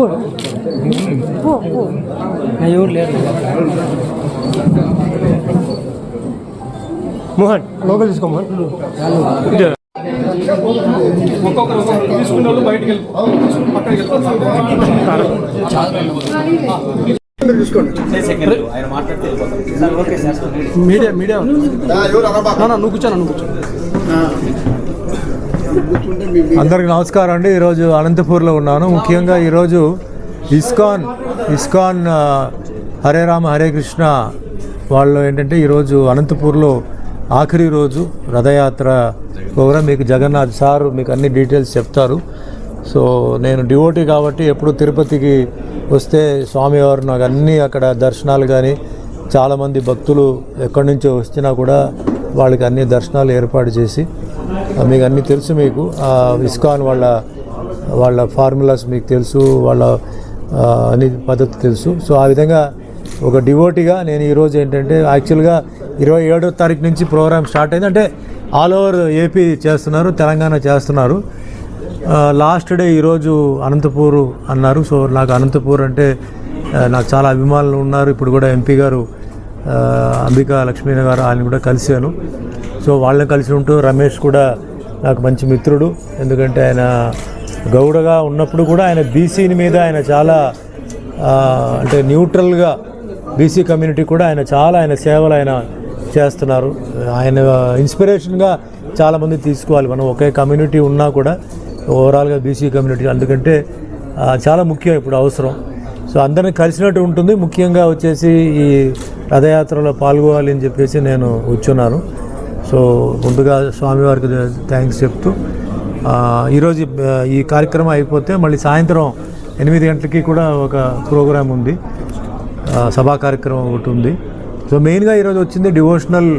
పో. పో పో. నా ఎవరు లేరు. మోహన్ లోపల తీసుకో మోహన్. ఒక్కొక్కరు వాళ్ళు బయటికి మీడియా మీడియా. నువ్వు కూర్చోను నువ్వు కూర్చో. అందరికి నమస్కారం అండి. ఈరోజు అనంతపూర్లో ఉన్నాను. ముఖ్యంగా ఈరోజు ఇస్కాన్ ఇస్కాన్ హరే రామ హరే కృష్ణ వాళ్ళు ఏంటంటే ఈరోజు అనంతపూర్లో ఆఖరి రోజు రథయాత్ర ప్రోగ్రాం. మీకు జగన్నాథ్ సార్ మీకు అన్ని డీటెయిల్స్ చెప్తారు. సో నేను డివోటీ కాబట్టి ఎప్పుడు తిరుపతికి వస్తే స్వామివారు నాకు అన్నీ అక్కడ దర్శనాలు కానీ చాలామంది భక్తులు ఎక్కడి నుంచో వచ్చినా కూడా వాళ్ళకి అన్ని దర్శనాలు ఏర్పాటు చేసి మీకు అన్నీ తెలుసు మీకు. ఇస్కాన్ వాళ్ళ వాళ్ళ ఫార్ములాస్ మీకు తెలుసు వాళ్ళ అన్ని పద్ధతి తెలుసు. సో ఆ విధంగా ఒక డివోటీగా నేను ఈరోజు ఏంటంటే యాక్చువల్గా ఇరవై ఏడో తారీఖు నుంచి ప్రోగ్రామ్ స్టార్ట్ అయింది. అంటే ఆల్ ఓవర్ ఏపీ చేస్తున్నారు తెలంగాణ చేస్తున్నారు. లాస్ట్ డే ఈరోజు అనంతపూర్ అన్నారు. సో నాకు అనంతపూర్ అంటే నాకు చాలా అభిమానులు ఉన్నారు. ఇప్పుడు కూడా ఎంపీ గారు అంబికా లక్ష్మీ గారు ఆయన కూడా కలిశాను. సో వాళ్ళని కలిసి ఉంటూ రమేష్ కూడా నాకు మంచి మిత్రుడు. ఎందుకంటే ఆయన గౌడగా ఉన్నప్పుడు కూడా ఆయన బీసీని మీద ఆయన చాలా అంటే న్యూట్రల్గా బీసీ కమ్యూనిటీ కూడా ఆయన చాలా ఆయన సేవలు ఆయన చేస్తున్నారు. ఆయన ఇన్స్పిరేషన్గా చాలామంది తీసుకోవాలి. మనం ఒకే కమ్యూనిటీ ఉన్నా కూడా ఓవరాల్గా బీసీ కమ్యూనిటీ ఎందుకంటే చాలా ముఖ్యం ఇప్పుడు అవసరం. సో అందరిని కలిసినట్టు ఉంటుంది. ముఖ్యంగా వచ్చేసి ఈ రథయాత్రలో పాల్గొవాలి అని చెప్పేసి నేను కూర్చున్నాను. సో ముందుగా స్వామివారికి థ్యాంక్స్ చెప్తూ ఈరోజు ఈ కార్యక్రమం అయిపోతే మళ్ళీ సాయంత్రం ఎనిమిది గంటలకి కూడా ఒక ప్రోగ్రాం ఉంది. సభా కార్యక్రమం ఒకటి ఉంది. సో మెయిన్గా ఈరోజు వచ్చింది డివోషనల్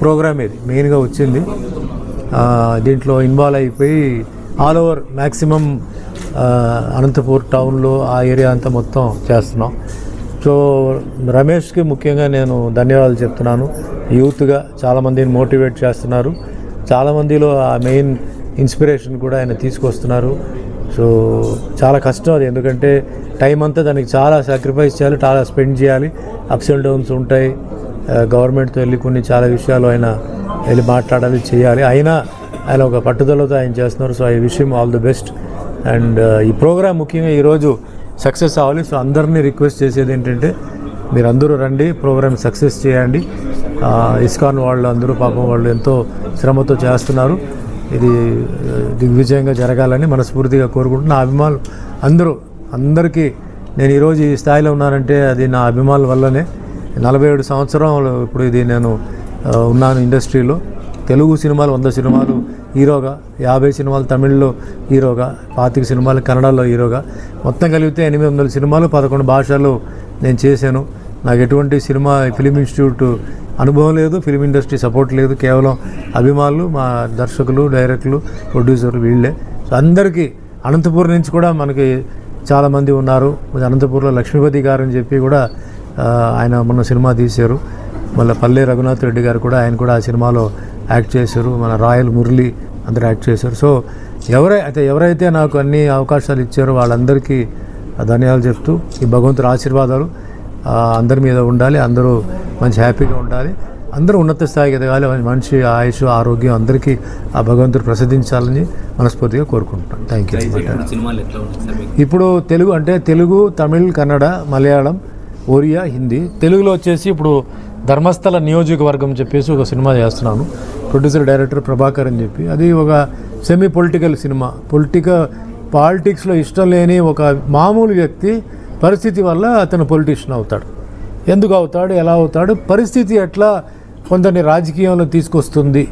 ప్రోగ్రామ్ ఇది. మెయిన్గా వచ్చింది. దీంట్లో ఇన్వాల్వ్ అయిపోయి ఆల్ ఓవర్ మ్యాక్సిమం అనంతపూర్ టౌన్లో ఆ ఏరియా అంతా మొత్తం చేస్తున్నాం. సో రమేష్కి ముఖ్యంగా నేను ధన్యవాదాలు చెప్తున్నాను. యూత్గా చాలామందిని మోటివేట్ చేస్తున్నారు. చాలామందిలో ఆ మెయిన్ ఇన్స్పిరేషన్ కూడా ఆయన తీసుకొస్తున్నారు. సో చాలా కష్టం అది. ఎందుకంటే టైం అంతా దానికి చాలా సాక్రిఫైస్ చేయాలి చాలా స్పెండ్ చేయాలి. అప్స్ అండ్ డౌన్స్ ఉంటాయి. గవర్నమెంట్తో వెళ్ళి కొన్ని చాలా విషయాలు ఆయన వెళ్ళి మాట్లాడాలి చేయాలి. అయినా ఆయన ఒక పట్టుదలతో ఆయన చేస్తున్నారు. సో ఐ విషయం ఆల్ ది బెస్ట్ అండ్ ఈ ప్రోగ్రామ్ ముఖ్యంగా ఈరోజు సక్సెస్ అవ్వాలి. సో అందరినీ రిక్వెస్ట్ చేసేది ఏంటంటే మీరు అందరూ రండి ప్రోగ్రామ్ సక్సెస్ చేయండి. ఇస్కాన్ వాళ్ళు అందరూ పాపం వాళ్ళు ఎంతో శ్రమతో చేస్తున్నారు. ఇది దిగ్విజయంగా జరగాలని మనస్ఫూర్తిగా కోరుకుంటున్నా. నా అభిమానులు అందరూ అందరికీ నేను ఈరోజు ఈ స్థాయిలో ఉన్నానంటే అది నా అభిమానుల వల్లనే. నలభై ఏడు సంవత్సరాలు ఇప్పుడు ఇది నేను ఉన్నాను ఇండస్ట్రీలో. తెలుగు సినిమాలు వంద సినిమాలు హీరోగా యాభై సినిమాలు తమిళ్ళో హీరోగా పాతిక సినిమాలు కన్నడలో హీరోగా. మొత్తం కలిపితే ఎనిమిది వందల సినిమాలు పదకొండు భాషల్లో నేను చేశాను. నాకు ఎటువంటి సినిమా ఫిలిం ఇన్స్టిట్యూట్ అనుభవం లేదు ఫిలిం ఇండస్ట్రీ సపోర్ట్ లేదు. కేవలం అభిమానులు మా దర్శకులు డైరెక్టర్లు ప్రొడ్యూసర్లు వీళ్ళే. సో అందరికీ అనంతపురం నుంచి కూడా మనకి చాలామంది ఉన్నారు. అనంతపూర్లో లక్ష్మీపతి గారు అని చెప్పి కూడా ఆయన మొన్న సినిమా తీశారు. మళ్ళీ పల్లె రఘునాథ్ రెడ్డి గారు కూడా ఆయన కూడా ఆ సినిమాలో యాక్ట్ చేశారు. మన రాయల్ మురళి అందరూ యాక్ట్ చేశారు. సో ఎవరై అయితే ఎవరైతే నాకు అన్ని అవకాశాలు ఇచ్చారో వాళ్ళందరికీ ధన్యవాదాలు చెప్తూ ఈ భగవంతుడి ఆశీర్వాదాలు అందరి మీద ఉండాలి. అందరూ మంచి హ్యాపీగా ఉండాలి. అందరూ ఉన్నత స్థాయికి ఎదగాలి. మనిషి ఆయుష్ ఆరోగ్యం అందరికీ ఆ భగవంతుడు ప్రసాదించాలని మనస్ఫూర్తిగా కోరుకుంటున్నాను. థ్యాంక్ యూ ఇప్పుడు తెలుగు అంటే తెలుగు తమిళ్ కన్నడ మలయాళం ఒరియా హిందీ తెలుగులో వచ్చేసి ఇప్పుడు ధర్మస్థల నియోజకవర్గం చెప్పేసి ఒక సినిమా చేస్తున్నాను. ప్రొడ్యూసర్ డైరెక్టర్ ప్రభాకర్ అని చెప్పి. అది ఒక సెమీ పొలిటికల్ సినిమా పొలిటికల్ పాలిటిక్స్లో ఇష్టం లేని ఒక మామూలు వ్యక్తి పరిస్థితి వల్ల అతను పొలిటీషియన్ అవుతాడు. ఎందుకు అవుతాడు? ఎలా అవుతాడు? పరిస్థితి ఎట్లా కొందరిని రాజకీయంలో తీసుకొస్తుంది?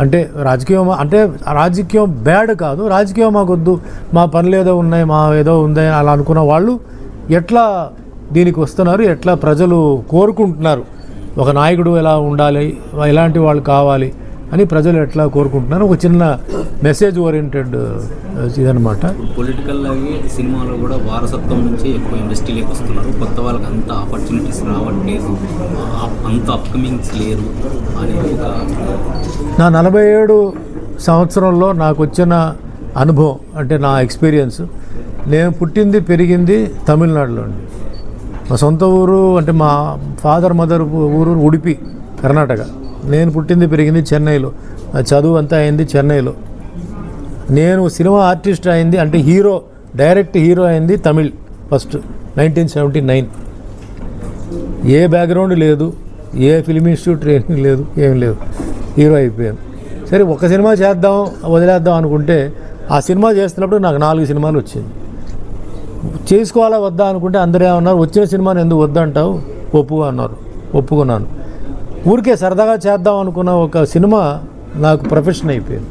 అంటే రాజకీయం అంటే రాజకీయం బ్యాడ్ కాదు. రాజకీయం మాకొద్దు మా పనులు ఏదో ఉన్నాయి మా ఏదో ఉందని అలా అనుకున్న వాళ్ళు ఎట్లా దీనికి వస్తున్నారు? ఎట్లా ప్రజలు కోరుకుంటున్నారు? ఒక నాయకుడు ఎలా ఉండాలి ఎలాంటి వాళ్ళు కావాలి అని ప్రజలు ఎట్లా కోరుకుంటున్నారు? ఒక చిన్న మెసేజ్ ఓరియంటెడ్ ఇదనమాట పొలిటికల్ లాగే సినిమాలో కూడా వారసత్వం నుంచి ఎక్కువ ఇండస్ట్రీలోకి వస్తున్నారు. కొత్త వాళ్ళకి అంత ఆపర్చునిటీస్ రావట్లేదు. అంత అప్కమింగ్స్ లేరు అనేది ఒక నా నలభై ఏడు సంవత్సరంలో నాకు వచ్చిన అనుభవం అంటే నా ఎక్స్పీరియన్స్ నేను పుట్టింది పెరిగింది తమిళనాడులో మా సొంత ఊరు అంటే మా ఫాదర్ మదర్ ఊరు ఉడిపి కర్ణాటక. నేను పుట్టింది పెరిగింది చెన్నైలో. నా చదువు అంతా అయింది చెన్నైలో. నేను సినిమా ఆర్టిస్ట్ అయింది అంటే హీరో డైరెక్ట్ హీరో అయింది Tamil first nineteen seventy nine. ఏ బ్యాక్గ్రౌండ్ లేదు ఏ ఫిల్మ్ ఇన్స్టిట్యూట్ ట్రైనింగ్ లేదు ఏం లేదు. హీరో అయిపోయాను. సరే ఒక సినిమా చేద్దాం వదిలేద్దాం అనుకుంటే ఆ సినిమా చేస్తున్నప్పుడు నాకు నాలుగు సినిమాలు వచ్చింది. చేసుకోవాలా వద్దా అనుకుంటే అందరూ ఏమన్నారు వచ్చిన సినిమాని ఎందుకు వద్దంటావు? ఒప్పుగా అన్నారు. ఒప్పుకున్నాను. ఊరికే సరదాగా చేద్దాం అనుకున్న ఒక సినిమా నాకు ప్రొఫెషన్ అయిపోయింది.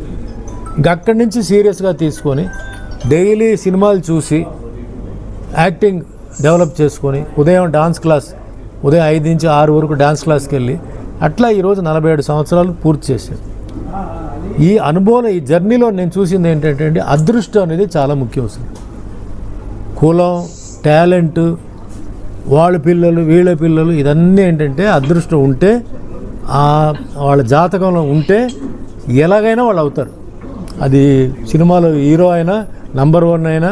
ఇంక అక్కడి నుంచి సీరియస్గా తీసుకొని డైలీ సినిమాలు చూసి యాక్టింగ్ డెవలప్ చేసుకొని ఉదయం డాన్స్ క్లాస్ ఉదయం ఐదు నుంచి ఆరు వరకు డాన్స్ క్లాస్కి వెళ్ళి అట్లా ఈరోజు నలభై ఏడు సంవత్సరాలు పూర్తి చేశాను. ఈ అనుభవం ఈ జర్నీలో నేను చూసింది ఏంటంటే అండి అదృష్టం అనేది చాలా ముఖ్యం అసలు. కులం టాలెంట్ వాళ్ళ పిల్లలు వీళ్ళ పిల్లలు ఇదన్నీ ఏంటంటే అదృష్టం ఉంటే వాళ్ళ జాతకంలో ఉంటే ఎలాగైనా వాళ్ళు అవుతారు. అది సినిమాలో హీరో అయినా నంబర్ వన్ అయినా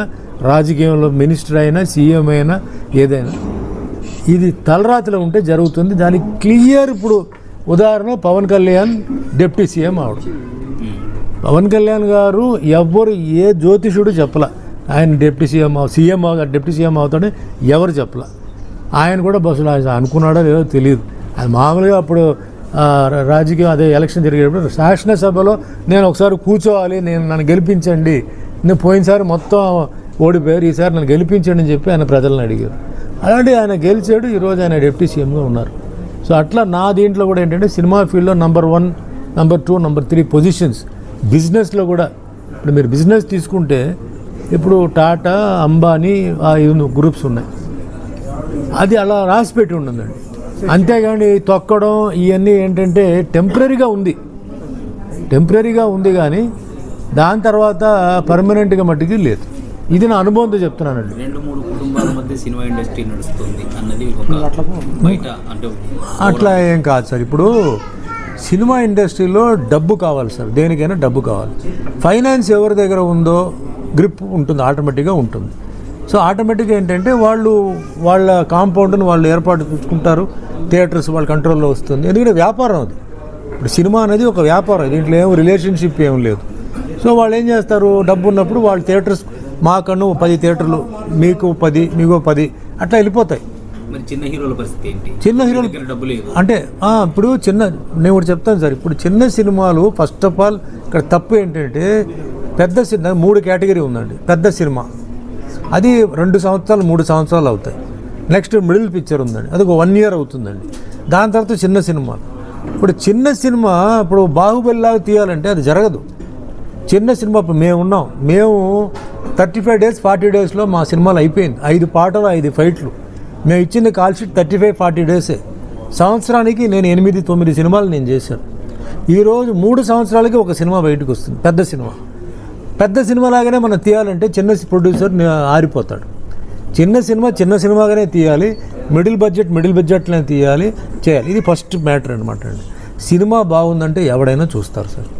రాజకీయంలో మినిస్టర్ అయినా సీఎం అయినా ఏదైనా. ఇది తలరాతిలో ఉంటే జరుగుతుంది. దానికి క్లియర్ ఇప్పుడు ఉదాహరణ పవన్ కళ్యాణ్ డిప్యూటీ సీఎం అవడం పవన్ కళ్యాణ్ గారు ఎవ్వరు ఏ జ్యోతిషుడు చెప్పల. ఆయన డిప్యూటీ సీఎం సీఎం అవ- డిప్యూటీ సీఎం అవుతాడని ఎవరు చెప్పలే? ఆయన కూడా బస్సులో అనుకున్నాడో లేదో తెలియదు అది మామూలుగా అప్పుడు రాజకీయం అదే ఎలక్షన్ జరిగేటప్పుడు శాసనసభలో నేను ఒకసారి కూర్చోవాలి నేను నన్ను గెలిపించండి. నేను పోయినసారి మొత్తం ఓడిపోయారు ఈసారి నన్ను గెలిపించండి అని చెప్పి ఆయన ప్రజలను అడిగారు. అలాంటి ఆయన గెలిచాడు ఈరోజు ఆయన డిప్యూటీ సీఎంగా ఉన్నారు. సో అట్లా నా దీంట్లో కూడా ఏంటంటే సినిమా ఫీల్డ్లో number one number two number three positions బిజినెస్లో కూడా. ఇప్పుడు మీరు బిజినెస్ తీసుకుంటే ఇప్పుడు టాటా అంబానీ ఆ గ్రూప్స్ ఉన్నాయి. అది అలా రాసి పెట్టి ఉంటుందండి. అంతేగాని తొక్కడం ఇవన్నీ ఏంటంటే టెంపరీగా ఉంది. టెంపరీగా ఉంది కానీ దాని తర్వాత పర్మనెంట్గా మట్టికి లేదు. ఇది నా అనుభవంతో చెప్తున్నానండి. రెండు మూడు కుటుంబాల మధ్య సినిమా ఇండస్ట్రీ నడుస్తుంది అన్నది బయట అంటే అట్లా ఏం కాదు సార్. ఇప్పుడు సినిమా ఇండస్ట్రీలో డబ్బు కావాలి సార్. దేనికైనా డబ్బు కావాలి. ఫైనాన్స్ ఎవరి దగ్గర ఉందో గ్రిప్ ఉంటుంది ఆటోమేటిక్గా ఉంటుంది. సో ఆటోమేటిక్గా ఏంటంటే వాళ్ళు వాళ్ళ కాంపౌండ్ని వాళ్ళు ఏర్పాటు చేసుకుంటారు థియేటర్స్ వాళ్ళ కంట్రోల్లో వస్తుంది. ఎందుకంటే వ్యాపారం అది. ఇప్పుడు సినిమా అనేది ఒక వ్యాపారం దీంట్లో ఏం రిలేషన్షిప్ ఏం లేదు. సో వాళ్ళు ఏం చేస్తారు డబ్బు ఉన్నప్పుడు వాళ్ళు థియేటర్స్ మాకన్ను పది థియేటర్లు మీకు పది మీకు పది అట్లా వెళ్ళిపోతాయి. చిన్న హీరోల పరిస్థితి ఏంటి? చిన్న హీరోలు అంటే ఇప్పుడు చిన్న నేను ఒకటి చెప్తాను సార్ ఇప్పుడు చిన్న సినిమాలు ఫస్ట్ ఆఫ్ ఆల్ ఇక్కడ తప్పు ఏంటంటే పెద్ద సినిమా మూడు కేటగిరీ ఉందండి. పెద్ద సినిమా. అది రెండు సంవత్సరాలు మూడు సంవత్సరాలు అవుతాయి. నెక్స్ట్ మిడిల్ పిక్చర్ ఉందండి. అది ఒక వన్ ఇయర్ అవుతుందండి. దాని తర్వాత చిన్న సినిమా. ఇప్పుడు చిన్న సినిమా ఇప్పుడు బాహుబలిలాగా తీయాలంటే అది జరగదు. చిన్న సినిమా ఇప్పుడు మేము ఉన్నాం. మేము థర్టీ ఫైవ్ డేస్ ఫార్టీ డేస్లో మా సినిమాలు అయిపోయింది. ఐదు పాటలు ఐదు ఫైట్లు. మేము ఇచ్చిన call sheet thirty five forty డేసే సంవత్సరానికి నేను ఎనిమిది తొమ్మిది సినిమాలు నేను చేశాను. ఈరోజు మూడు సంవత్సరాలకి ఒక సినిమా బయటకు వస్తుంది. పెద్ద సినిమా. పెద్ద సినిమా లాగానే మనం తీయాలంటే చిన్న ప్రొడ్యూసర్ ఆరిపోతాడు. చిన్న సినిమా చిన్న సినిమాగానే తీయాలి. మిడిల్ బడ్జెట్ మిడిల్ బడ్జెట్లోనే తీయాలి చేయాలి. ఇది ఫస్ట్ మ్యాటర్ అనమాట అండి. సినిమా బాగుందంటే ఎవడైనా చూస్తారు సార్.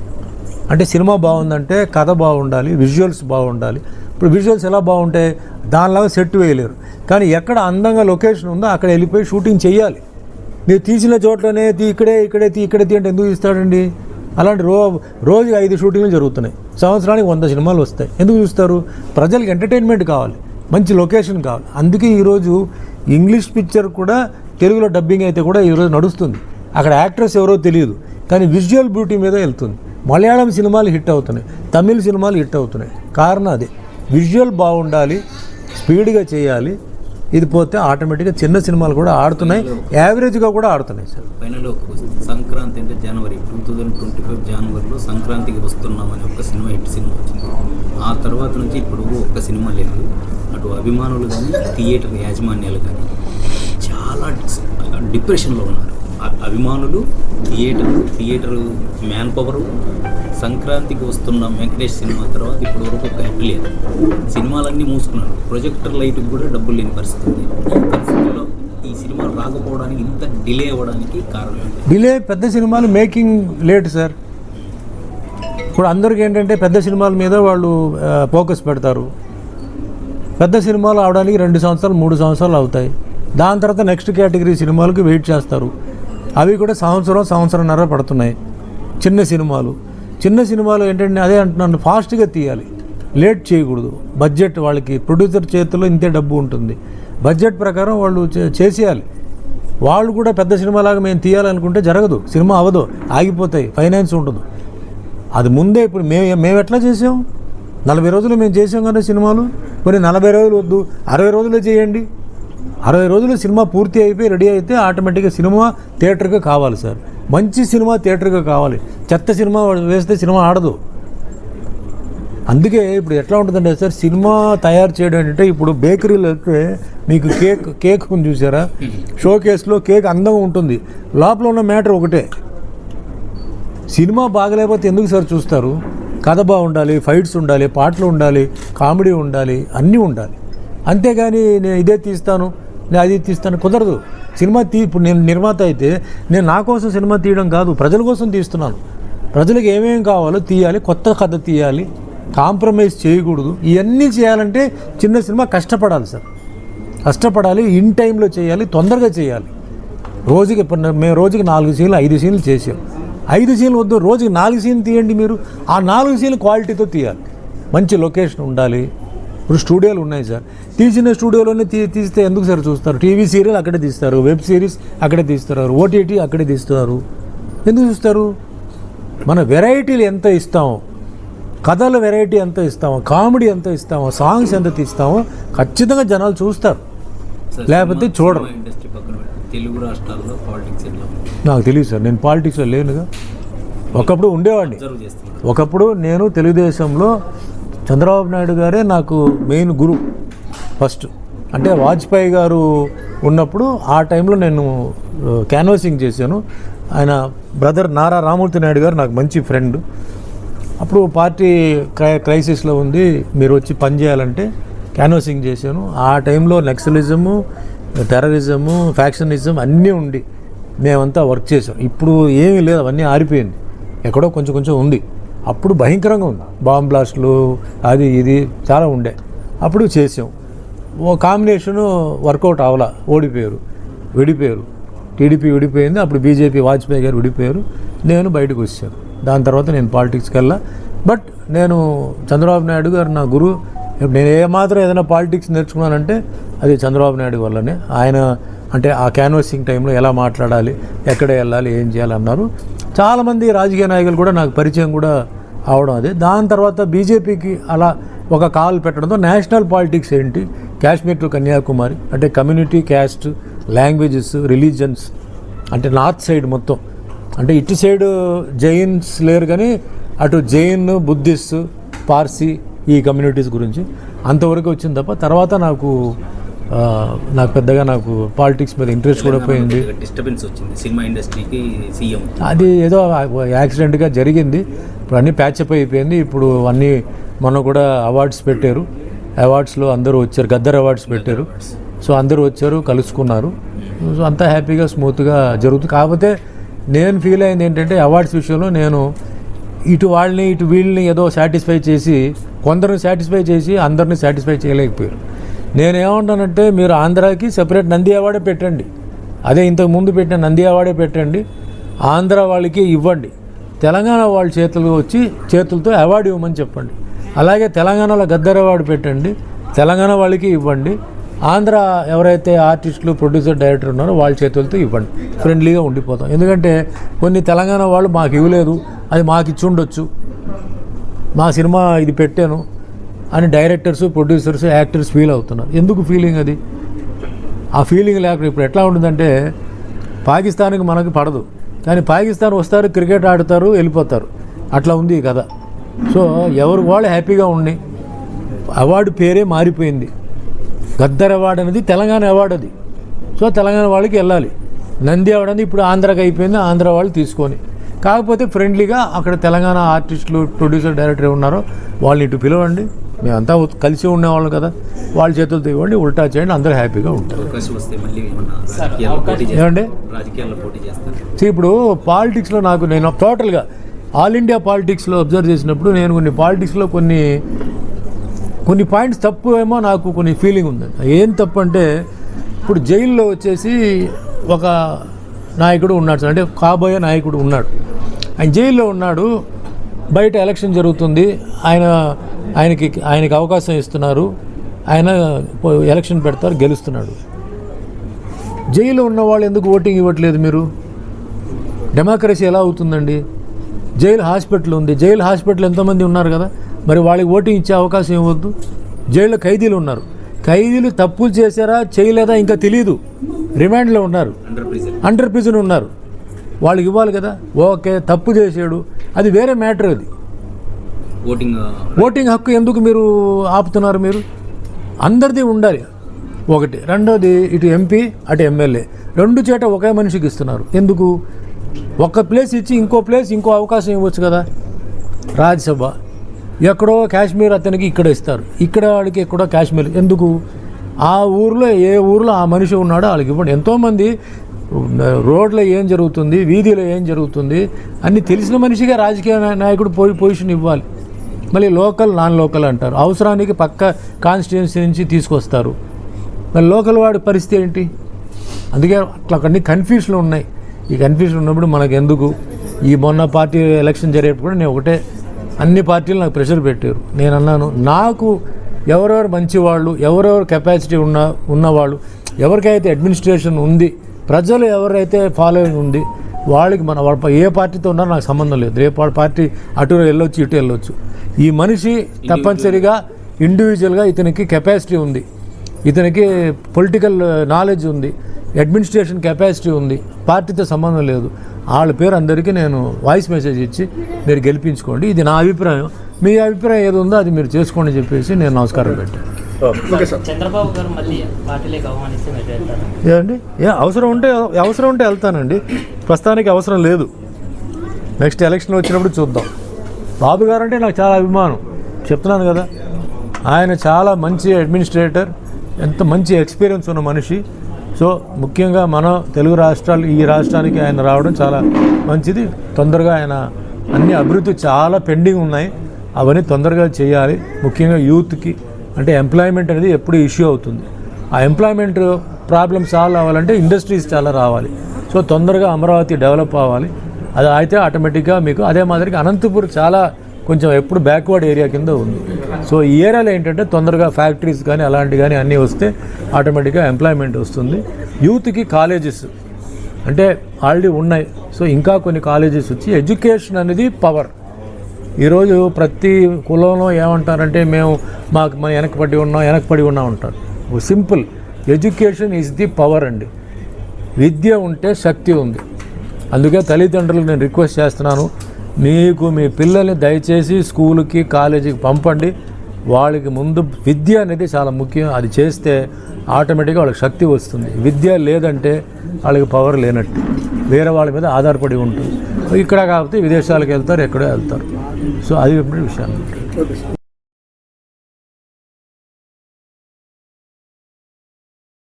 అంటే సినిమా బాగుందంటే కథ బాగుండాలి విజువల్స్ బాగుండాలి. ఇప్పుడు విజువల్స్ ఎలా బాగుంటాయి? దానిలాగా సెట్ వేయలేరు. కానీ ఎక్కడ అందంగా లొకేషన్ ఉందో అక్కడ వెళ్ళిపోయి షూటింగ్ చేయాలి మీరు తీసిన చోట్లనే తీ ఇక్కడే ఇక్కడే తీ ఇక్కడే తీ అంటే ఎందుకు తీస్తాడండి? అలాంటి రో రోజు ఐదు షూటింగ్లు జరుగుతున్నాయి. సంవత్సరానికి వంద సినిమాలు వస్తాయి. ఎందుకు చూస్తారు? ప్రజలకు ఎంటర్టైన్మెంట్ కావాలి. మంచి లొకేషన్ కావాలి. అందుకే ఈరోజు ఇంగ్లీష్ పిక్చర్ కూడా తెలుగులో డబ్బింగ్ అయితే కూడా ఈరోజు నడుస్తుంది. అక్కడ యాక్ట్రెస్ ఎవరో తెలియదు. కానీ విజువల్ బ్యూటీ మీద వెళ్తుంది. మలయాళం సినిమాలు హిట్ అవుతున్నాయి. తమిళ సినిమాలు హిట్ అవుతున్నాయి. కారణం అదే. విజువల్ బాగుండాలి. స్పీడ్గా చేయాలి. ఇది పోతే ఆటోమేటిక్గా చిన్న సినిమాలు కూడా ఆడుతున్నాయి. యావరేజ్గా కూడా ఆడుతున్నాయి సార్. ఫైనల్ ఒక question. సంక్రాంతి అంటే జనవరి టూ థౌజండ్ ట్వంటీ ఫైవ్ జనవరిలో సంక్రాంతికి వస్తున్నాం అనే ఒక సినిమా హిట్ సినిమా వచ్చింది. ఆ తర్వాత నుంచి ఇప్పుడు ఒక్క సినిమా లేదు. అటు అభిమానులు కానీ థియేటర్ యాజమాన్యాలు కానీ చాలా డిప్రెషన్లో ఉన్నారు. అభిమానులు థియేటర్ థియేటర్ మ్యాన్ పవరు సంక్రాంతికి వస్తున్న వెంకటేష్ సినిమా తర్వాత ఇప్పటి వరకు ఒక హిట్ లేదు. సినిమాలన్నీ మూసుకున్నారు. ప్రొజెక్టర్ లైట్కి కూడా డబ్బులు లేని పరిస్థితి ఉంది. ఈ పరిస్థితుల్లో ఈ సినిమా రాకపోవడానికి ఇంత డిలే అవ్వడానికి కారణం డిలే పెద్ద సినిమాలు మేకింగ్ లేట్ సార్. ఇప్పుడు అందరికీ ఏంటంటే పెద్ద సినిమాల మీద వాళ్ళు ఫోకస్ పెడతారు. పెద్ద సినిమాలు అవడానికి రెండు సంవత్సరాలు మూడు సంవత్సరాలు అవుతాయి. దాని తర్వాత నెక్స్ట్ కేటగిరీ సినిమాలకు వెయిట్ చేస్తారు. అవి కూడా సంవత్సరం సంవత్సరంన్నర పడుతున్నాయి. చిన్న సినిమాలు. చిన్న సినిమాలు ఏంటంటే అదే అంటున్నాను ఫాస్ట్గా తీయాలి. లేట్ చేయకూడదు. బడ్జెట్ వాళ్ళకి ప్రొడ్యూసర్ చేతిలో ఇంతే డబ్బు ఉంటుంది. బడ్జెట్ ప్రకారం వాళ్ళు చేసేయాలి. వాళ్ళు కూడా పెద్ద సినిమాలాగా మేము తీయాలనుకుంటే జరగదు. సినిమా అవ్వదు. ఆగిపోతాయి. ఫైనాన్స్ ఉండదు. అది ముందే ఇప్పుడు మేము మేము ఎట్లా చేసాం? నలభై రోజులు మేము చేసాం కదా సినిమాలు. కొన్ని నలభై రోజులు వద్దు. అరవై రోజులే చేయండి. అరవై రోజులు సినిమా పూర్తి అయిపోయి రెడీ అయితే ఆటోమేటిక్గా సినిమా థియేటర్గా కావాలి సార్. మంచి సినిమా థియేటర్గా కావాలి. చెత్త సినిమా వేస్తే సినిమా ఆడదు. అందుకే ఇప్పుడు ఎట్లా ఉంటుందంటే సార్ సినిమా తయారు చేయడం అంటే ఇప్పుడు బేకరీలో అయితే మీకు కేక్ కేక్ ఉంది చూసారా? షో కేసులో కేక్ అందంగా ఉంటుంది. లోపల ఉన్న మ్యాటర్ ఒకటే. సినిమా బాగలేకపోతే ఎందుకు సార్ చూస్తారు? కథ బాగుండాలి ఫైట్స్ ఉండాలి పాటలు ఉండాలి కామెడీ ఉండాలి అన్నీ ఉండాలి. అంతేగాని నేను ఇదే తీస్తాను. నేను అది తీస్తాను. కుదరదు. సినిమా తీ ఇప్పుడు నేను నిర్మాత అయితే నేను నా కోసం సినిమా తీయడం కాదు ప్రజల కోసం తీస్తున్నాను. ప్రజలకు ఏమేమి కావాలో తీయాలి కొత్త కథ తీయాలి కాంప్రమైజ్ చేయకూడదు. ఇవన్నీ చేయాలంటే చిన్న సినిమా కష్టపడాలి సార్. కష్టపడాలి ఇన్ టైంలో చేయాలి తొందరగా చేయాలి. రోజుకి మేము రోజుకి నాలుగు సీన్లు ఐదు సీన్లు చేసాం ఐదు సీన్లు వద్దు రోజుకి నాలుగు సీన్లు తీయండి మీరు. ఆ నాలుగు సీన్లు క్వాలిటీతో తీయాలి. మంచి లొకేషన్ ఉండాలి. ఇప్పుడు స్టూడియోలు ఉన్నాయి సార్. తీసిన స్టూడియోలోనే తీ తీస్తే ఎందుకు సార్ చూస్తారు? టీవీ సీరియల్ అక్కడే తీస్తారు వెబ్ సిరీస్ అక్కడే తీస్తారు ఓటీటీ అక్కడే తీస్తారు. ఎందుకు చూస్తారు? మన వెరైటీలు ఎంత ఇస్తామో కథల వెరైటీ ఎంత ఇస్తామో కామెడీ ఎంత ఇస్తామో సాంగ్స్ ఎంత తీస్తామో ఖచ్చితంగా జనాలు చూస్తారు. లేకపోతే చూడరు. తెలుగు రాష్ట్రాల్లో పాలిటిక్స్ నాకు తెలియదు సార్. నేను పాలిటిక్స్లో లేనుగా. ఒకప్పుడు ఉండేవాడిని. ఒకప్పుడు నేను తెలుగుదేశంలో చంద్రబాబు నాయుడు గారే నాకు మెయిన్ గురు ఫస్ట్. అంటే వాజ్పేయి గారు ఉన్నప్పుడు ఆ టైంలో నేను క్యాన్వాసింగ్ చేశాను. ఆయన బ్రదర్ నారా రామూర్తి నాయుడు గారు నాకు మంచి ఫ్రెండ్. అప్పుడు పార్టీ క్రై క్రైసిస్లో ఉంది మీరు వచ్చి పని చేయాలంటే క్యాన్వాసింగ్ చేశాను. ఆ టైంలో నక్సలిజము టెర్రరిజము ఫ్యాక్షనిజం అన్నీ ఉండి మేమంతా వర్క్ చేసాం ఇప్పుడు ఏమీ లేదు అవన్నీ ఆరిపోయింది. ఎక్కడో కొంచెం కొంచెం ఉంది. అప్పుడు భయంకరంగా ఉంది? బాంబ్ బ్లాస్ట్లు అది ఇది చాలా ఉండే. అప్పుడు చేసాం. ఓ కాంబినేషను వర్కౌట్ అవలా ఓడిపోయారు విడిపోయారు. టీడీపీ విడిపోయింది అప్పుడు బీజేపీ వాజ్పేయి గారు విడిపోయారు. నేను బయటకు వచ్చాను. దాని తర్వాత నేను పాలిటిక్స్కి వెళ్ళా బట్ నేను చంద్రబాబు నాయుడు గారు నా గురువు. నేను ఏమాత్రం ఏదైనా పాలిటిక్స్ నేర్చుకున్నానంటే అది చంద్రబాబు నాయుడు వల్లనే. ఆయన అంటే ఆ క్యాన్వాసింగ్ టైంలో ఎలా మాట్లాడాలి ఎక్కడ వెళ్ళాలి ఏం చేయాలన్నారు చాలామంది రాజకీయ నాయకులు కూడా నాకు పరిచయం కూడా అవడం అదే. దాని తర్వాత బీజేపీకి అలా ఒక కాల్ పెట్టడంతో నేషనల్ పాలిటిక్స్ ఏంటి? కాశ్మీర్ టు కన్యాకుమారి అంటే కమ్యూనిటీ క్యాస్ట్ లాంగ్వేజెస్ రిలీజన్స్ అంటే నార్త్ సైడ్ మొత్తం. అంటే ఇటు సైడ్ జైన్స్ లేరు కానీ అటు జైన్ బుద్ధిస్ట్ పార్సీ ఈ కమ్యూనిటీస్ గురించి అంతవరకు వచ్చింది తప్ప తర్వాత నాకు నాకు పెద్దగా నాకు పాలిటిక్స్ మీద ఇంట్రెస్ట్ కూడా పోయింది. డిస్టర్బెన్స్ వచ్చింది. సినిమా ఇండస్ట్రీకి సీఎం. అది ఏదో యాక్సిడెంట్గా జరిగింది. ఇప్పుడు అన్నీ ప్యాచప్ అయిపోయింది. ఇప్పుడు అన్నీ మొన్న కూడా అవార్డ్స్ పెట్టారు. అవార్డ్స్లో అందరూ వచ్చారు. గద్దర్ అవార్డ్స్ పెట్టారు. సో అందరూ వచ్చారు కలుసుకున్నారు. సో అంతా హ్యాపీగా స్మూత్గా జరుగుతుంది కాకపోతే నేను ఫీల్ అయింది ఏంటంటే అవార్డ్స్ విషయంలో నేను ఇటు వాళ్ళని ఇటు వీళ్ళని ఏదో సాటిస్ఫై చేసి కొందరిని సాటిస్ఫై చేసి అందరిని సాటిస్ఫై చేయలేకపోయారు నేనేమంటానంటే మీరు ఆంధ్రాకి సెపరేట్ నంది అవార్డే పెట్టండి. అదే ఇంతకు ముందు పెట్టిన నంది అవార్డే పెట్టండి. ఆంధ్ర వాళ్ళకి ఇవ్వండి. తెలంగాణ వాళ్ళ చేతులు వచ్చి చేతులతో అవార్డు ఇవ్వమని చెప్పండి. అలాగే తెలంగాణలో గద్దర్ అవార్డు పెట్టండి. తెలంగాణ వాళ్ళకి ఇవ్వండి. ఆంధ్ర ఎవరైతే ఆర్టిస్టులు ప్రొడ్యూసర్ డైరెక్టర్ ఉన్నారో వాళ్ళ చేతులతో ఇవ్వండి. ఫ్రెండ్లీగా ఉండిపోతాం. ఎందుకంటే కొన్ని తెలంగాణ వాళ్ళు మాకు ఇవ్వలేదు. అది మాకు ఇచ్చి ఉండొచ్చు. మా సినిమా ఇది పెట్టాను. అని డైరెక్టర్స్ ప్రొడ్యూసర్స్ యాక్టర్స్ ఫీల్ అవుతున్నారు. ఎందుకు ఫీలింగ్ అది? ఆ ఫీలింగ్ లేకుండా ఇప్పుడు ఎట్లా ఉంటుందంటే పాకిస్తాన్కి మనకి పడదు. కానీ పాకిస్తాన్ వస్తారు క్రికెట్ ఆడతారు వెళ్ళిపోతారు. అట్లా ఉంది ఈ కథ. సో ఎవరు వాళ్ళు హ్యాపీగా ఉండి అవార్డు పేరే మారిపోయింది. గద్దర్ అవార్డు అనేది తెలంగాణ అవార్డు అది. సో తెలంగాణ వాళ్ళకి వెళ్ళాలి. నంది అవార్డు అనేది ఇప్పుడు ఆంధ్రాకి అయిపోయింది ఆంధ్ర వాళ్ళు తీసుకొని. కాకపోతే ఫ్రెండ్లీగా అక్కడ తెలంగాణ ఆర్టిస్టులు ప్రొడ్యూసర్ డైరెక్టర్ ఉన్నారో వాళ్ళని ఇటు పిలవండి. మేమంతా కలిసి ఉండేవాళ్ళం కదా. వాళ్ళ చేతులతో ఇవ్వండి ఉల్టా చేయండి అందరూ హ్యాపీగా ఉంటారు. ఏమండి? ఇప్పుడు పాలిటిక్స్లో నాకు నేను టోటల్గా ఆల్ ఇండియా పాలిటిక్స్లో అబ్జర్వ్ చేసినప్పుడు నేను కొన్ని పాలిటిక్స్లో కొన్ని కొన్ని పాయింట్స్ తప్పు ఏమో నాకు కొన్ని ఫీలింగ్ ఉంది. ఏం తప్పు అంటే ఇప్పుడు జైల్లో వచ్చేసి ఒక నాయకుడు ఉన్నాడు సార్ అంటే కాబోయే నాయకుడు ఉన్నాడు. ఆయన జైల్లో ఉన్నాడు బయట ఎలక్షన్ జరుగుతుంది. ఆయన ఆయనకి ఆయనకి అవకాశం ఇస్తున్నారు. ఆయన ఎలక్షన్ పెడతారు గెలుస్తున్నాడు. జైల్లో ఉన్న వాళ్ళు ఎందుకు ఓటింగ్ ఇవ్వట్లేదు మీరు? డెమోక్రసీ ఎలా అవుతుందండి? జైలు హాస్పిటల్ ఉంది. జైలు హాస్పిటల్ ఎంతోమంది ఉన్నారు కదా? మరి వాళ్ళకి ఓటింగ్ ఇచ్చే అవకాశం ఇవ్వద్దు. జైల్లో ఖైదీలు ఉన్నారు. ఖైదీలు తప్పులు చేశారా చేయలేదా ఇంకా తెలియదు రిమాండ్లో ఉన్నారు. అండర్ ప్రిజన్ ఉన్నారు. వాళ్ళకి ఇవ్వాలి కదా? ఓకే తప్పు చేసాడు అది వేరే మ్యాటర్ అది. ఓటింగ్ ఓటింగ్ హక్కు ఎందుకు మీరు ఆపుతున్నారు మీరు? అందరిది ఉండాలి. ఒకటి. రెండోది ఇటు ఎంపీ అటు ఎమ్మెల్యే రెండు చేట ఒకే మనిషికి ఇస్తున్నారు. ఎందుకు? ఒక ప్లేస్ ఇచ్చి ఇంకో ప్లేస్ ఇంకో అవకాశం ఇవ్వచ్చు కదా? రాజ్యసభ. ఎక్కడో కాశ్మీర్ అతనికి ఇక్కడ ఇస్తారు. ఇక్కడ వాడికి ఎక్కడో కాశ్మీర్. ఎందుకు? ఆ ఊర్లో ఏ ఊర్లో ఆ మనిషి ఉన్నాడో వాళ్ళకి ఇవ్వండి. ఎంతోమంది రోడ్లో ఏం జరుగుతుంది వీధిలో ఏం జరుగుతుంది అన్ని తెలిసిన మనిషిగా రాజకీయ నాయ- నాయకుడు పోయి పొజిషన్ ఇవ్వాలి. మళ్ళీ లోకల్ నాన్ లోకల్ అంటారు. అవసరానికి పక్క కాన్స్టిట్యున్సీ నుంచి తీసుకొస్తారు. మరి లోకల్ వాడి పరిస్థితి ఏంటి? అందుకే అట్లా అన్ని కన్ఫ్యూషన్లు ఉన్నాయి. ఈ కన్ఫ్యూషన్ ఉన్నప్పుడు మనకు ఎందుకు ఈ మొన్న పార్టీ ఎలక్షన్ జరిగేటప్పుడు కూడా నేను ఒకటే అన్ని పార్టీలు నాకు ప్రెషర్ పెట్టారు. నేను అన్నాను నాకు ఎవరెవరు మంచివాళ్ళు ఎవరెవరు కెపాసిటీ ఉన్న ఉన్నవాళ్ళు ఎవరికైతే అడ్మినిస్ట్రేషన్ ఉంది ప్రజలు ఎవరైతే ఫాలోయింగ్ ఉంది వాళ్ళకి మన వాళ్ళ ఏ పార్టీతో ఉన్నారో నాకు సంబంధం లేదు. రేపు వాళ్ళ పార్టీ అటు వెళ్ళొచ్చు ఇటు వెళ్ళొచ్చు. ఈ మనిషి తప్పనిసరిగా ఇండివిజువల్గా ఇతనికి కెపాసిటీ ఉంది. ఇతనికి పొలిటికల్ నాలెడ్జ్ ఉంది. అడ్మినిస్ట్రేషన్ కెపాసిటీ ఉంది. పార్టీతో సంబంధం లేదు. వాళ్ళ పేరు అందరికీ నేను వాయిస్ మెసేజ్ ఇచ్చి మీరు గెలిపించుకోండి. ఇది నా అభిప్రాయం. మీ అభిప్రాయం ఏది ఉందో అది మీరు చేసుకోండి చెప్పేసి నేను నమస్కారం పెట్టాను. చంద్రబాబు గారు మళ్ళీ పార్టీలోకి ఆహ్వానిస్తే మీరు వెళ్తారా? ఏమండి? ఏ అవసరం ఉంటే అవసరం ఉంటే వెళ్తానండి. ప్రస్తుతానికి అవసరం లేదు. నెక్స్ట్ ఎలక్షన్ వచ్చినప్పుడు చూద్దాం. బాబు గారు అంటే నాకు చాలా అభిమానం. చెప్తున్నాను కదా. ఆయన చాలా మంచి అడ్మినిస్ట్రేటర్ ఎంత మంచి ఎక్స్పీరియన్స్ ఉన్న మనిషి. సో ముఖ్యంగా మన తెలుగు రాష్ట్రాలు ఈ రాష్ట్రానికి ఆయన రావడం చాలా మంచిది. తొందరగా ఆయన అన్ని అభివృద్ధి చాలా పెండింగ్ ఉన్నాయి. అవన్నీ తొందరగా చేయాలి. ముఖ్యంగా యూత్కి అంటే ఎంప్లాయ్మెంట్ అనేది ఎప్పుడు ఇష్యూ అవుతుంది. ఆ ఎంప్లాయ్మెంట్ ప్రాబ్లమ్ సాల్వ్ అవ్వాలంటే ఇండస్ట్రీస్ చాలా రావాలి. సో తొందరగా అమరావతి డెవలప్ అవ్వాలి. అది అయితే ఆటోమేటిక్గా మీకు అదే మాదిరిగా అనంతపూర్ చాలా కొంచెం ఎప్పుడు బ్యాక్వర్డ్ ఏరియా కింద ఉంది. సో ఈ ఏరియాలో ఏంటంటే తొందరగా ఫ్యాక్టరీస్ కానీ అలాంటివి కానీ అన్నీ వస్తే ఆటోమేటిక్గా ఎంప్లాయ్మెంట్ వస్తుంది. యూత్కి కాలేజెస్ అంటే ఆల్రెడీ ఉన్నాయి. సో ఇంకా కొన్ని కాలేజెస్ వచ్చి ఎడ్యుకేషన్ అనేది పవర్ ఈరోజు ప్రతి కులంలో ఏమంటారంటే మేము మాకు మనం వెనకబడి ఉన్నాం వెనకబడి ఉన్నాం అంటారు. Simple. Education is the power అండి. విద్య ఉంటే శక్తి ఉంది. అందుకే తల్లిదండ్రులకు నేను రిక్వెస్ట్ చేస్తున్నాను మీకు మీ పిల్లల్ని దయచేసి స్కూల్కి కాలేజీకి పంపండి. వాళ్ళకి ముందు విద్య అనేది చాలా ముఖ్యం. అది చేస్తే ఆటోమేటిక్గా వాళ్ళకి శక్తి వస్తుంది. విద్య లేదంటే వాళ్ళకి పవర్ లేనట్టు. వేరే వాళ్ళ మీద ఆధారపడి ఉంటుంది. ఇక్కడ కాకపోతే విదేశాలకు వెళ్తారు ఎక్కడో వెళ్తారు. సో అది ఇప్పుడు విషయాలు ఓకే సార్